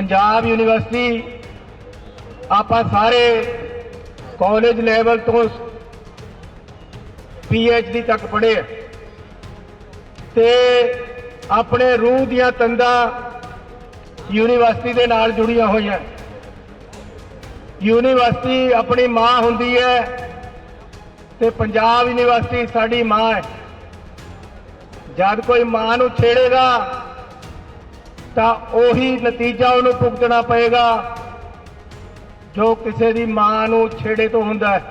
Punjab university, ਆਪਾਂ ਸਾਰੇ college level ਤੋਂ ਡੀ ਤੱਕ ਪੜ੍ਹੇ ਆ। ਤੇ ਆਪਣੇ ਰੂਹ ਦੀਆਂ ਤੰਦਾਂ ਯੂਨੀਵਰਸਿਟੀ ਦੇ ਨਾਲ ਜੁੜੀਆਂ ਹੋਈਆਂ ਯੂਨੀਵਰਸਿਟੀ ਆਪਣੀ ਮਾਂ ਹੁੰਦੀ ਹੈ ਤੇ ਪੰਜਾਬ ਯੂਨੀਵਰਸਿਟੀ ਸਾਡੀ ਮਾਂ ਹੈ ਜਦ ਕੋਈ ਮਾਂ ਨੂੰ ਛੇੜੇਗਾ ਤਾਂ ਉਹੀ ਨਤੀਜਾ ਉਹਨੂੰ ਭੁਗਤਣਾ ਪਏਗਾ। ਜੋ ਕਿਸੇ ਦੀ ਮਾਂ ਨੂੰ ਛੇੜੇ ਤੋਂ ਹੁੰਦਾ ਹੈ।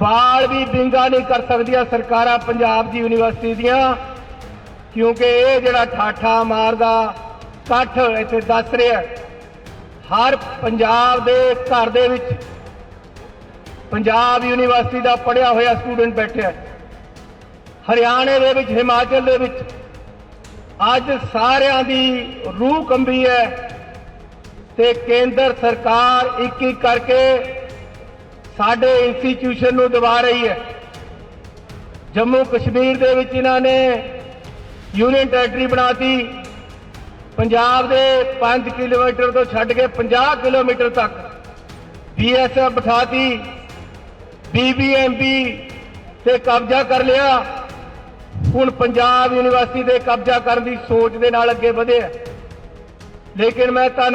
ਬਾਲ ਵੀ ਬਿੰਗਾ ਨਹੀਂ ਕਰ ਸਕਦੀਆਂ ਸਰਕਾਰਾਂ ਪੰਜਾਬ ਦੀ ਯੂਨੀਵਰਸਿਟੀ ਦੀਆਂ। ਕਿਉਂਕਿ ਇਹ ਜਿਹੜਾ ਠਾਠਾ ਮਾਰਦਾ, ਇਕੱਠ ਇੱਥੇ ਦੱਸ ਰਿਹਾ ਹਰ ਪੰਜਾਬ ਦੇ ਘਰ ਦੇ ਵਿੱਚ ਪੰਜਾਬ ਯੂਨੀਵਰਸਿਟੀ ਦਾ ਪੜਿਆ ਹੋਇਆ ਸਟੂਡੈਂਟ ਬੈਠਿਆ ਹਰਿਆਣੇ ਦੇ ਵਿੱਚ, ਹਿਮਾਚਲ ਦੇ ਵਿੱਚ ਅੱਜ ਸਾਰਿਆਂ ਦੀ ਰੂਹ ਕੰਬੀ ਹੈ ਤੇ ਕੇਂਦਰ ਸਰਕਾਰ ਇੱਕ ਇੱਕ ਕਰਕੇ ਸਾਡੇ ਇੰਸਟੀਚਿਊਸ਼ਨ ਨੂੰ ਦਬਾ ਰਹੀ ਹੈ। ਜੰਮੂ ਕਸ਼ਮੀਰ ਦੇ ਵਿੱਚ ਇਹਨਾਂ ਨੇ ਯੂਨੀਅਨ ਟੈਰੀਟਰੀ ਬਣਾਤੀ। ਪੰਜਾਬ ਦੇ 5 ਕਿਲੋਮੀਟਰ ਤੋਂ ਛੱਡ ਕੇ 50 ਕਿਲੋਮੀਟਰ ਤੱਕ ਬੀਐਸਐਫ ਬਿਠਾਤੀ ਬੀਬੀਐਮਬੀ ਤੇ ਕਬਜ਼ਾ ਕਰ ਲਿਆ। ਹੁਣ ਪੰਜਾਬ ਯੂਨੀਵਰਸਿਟੀ ਦੇ ਕਬਜ਼ਾ ਕਰਨ ਦੀ ਸੋਚ ਦੇ ਨਾਲ ਅੱਗੇ ਵਧਿਆ ਲੇਕਿਨ ਮੈਂ ਧੰਨਵਾਦ